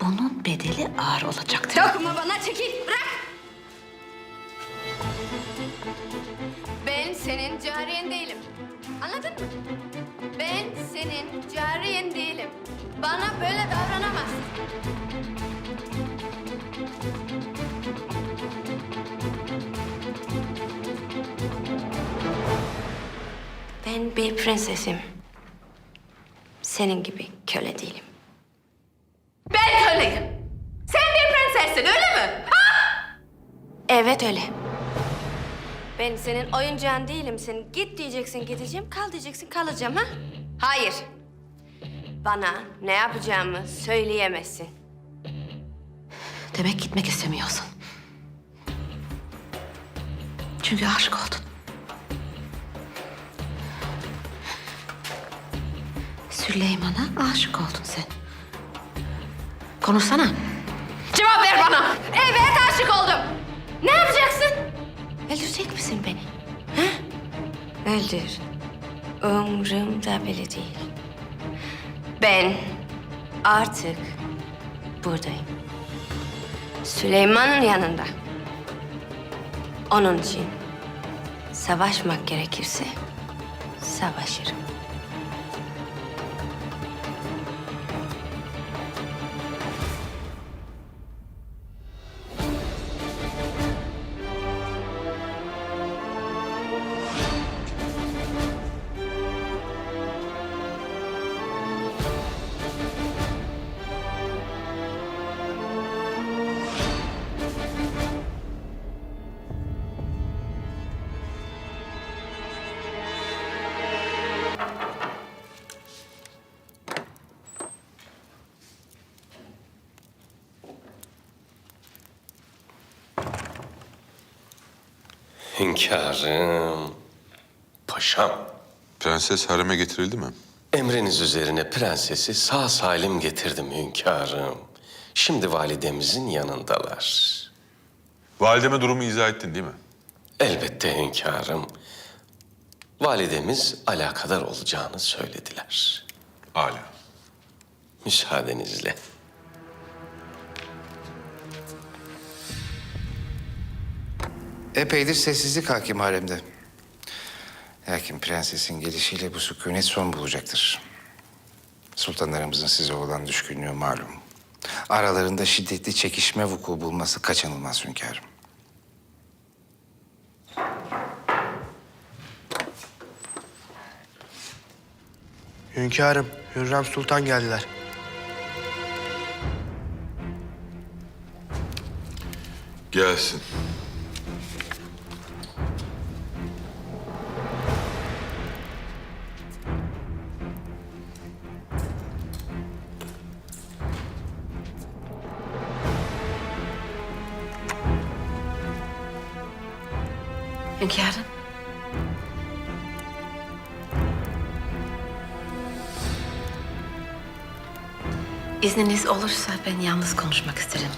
bunun bedeli ağır olacaktır. Dokunma bana çekil bırak. Ben senin cariyen değilim. Anladın mı? Ben senin cariyen değilim. Bana böyle davranamazsın. Ben bir prensesim. Senin gibi köle değilim. Ben köleyim. Sen bir prensessin öyle mi? Evet öyle. Ben senin oyuncağın değilim. Sen git diyeceksin gideceğim, kal diyeceksin kalacağım ha? Hayır. Bana ne yapacağımı söyleyemezsin. Demek gitmek istemiyorsun. Çünkü aşık oldun. Süleyman'a aşık oldun sen. Konuşsana. Cevap ver bana. Evet aşık oldum. Ne yapacaksın? Öldürecek misin beni? Ha? Öldür. Umrumda bile değil. Ben artık buradayım. Süleyman'ın yanında. Onun için savaşmak gerekirse savaşırım. Hünkârım, paşam. Prenses hareme getirildi mi? Emriniz üzerine prensesi sağ salim getirdim hünkârım. Şimdi validemizin yanındalar. Valideme durumu izah ettin değil mi? Elbette hünkârım. Validemiz alakadar olacağını söylediler. Âlâ. Müsaadenizle. Epeydir sessizlik hakim haremde. Lakin prensesin gelişiyle bu sükunet son bulacaktır. Sultanlarımızın size olan düşkünlüğü malum. Aralarında şiddetli çekişme vuku bulması kaçınılmaz hünkârım. Hünkârım, Hürrem Sultan geldiler. Gelsin. Hünkârım. İzniniz olursa ben yalnız konuşmak isterim.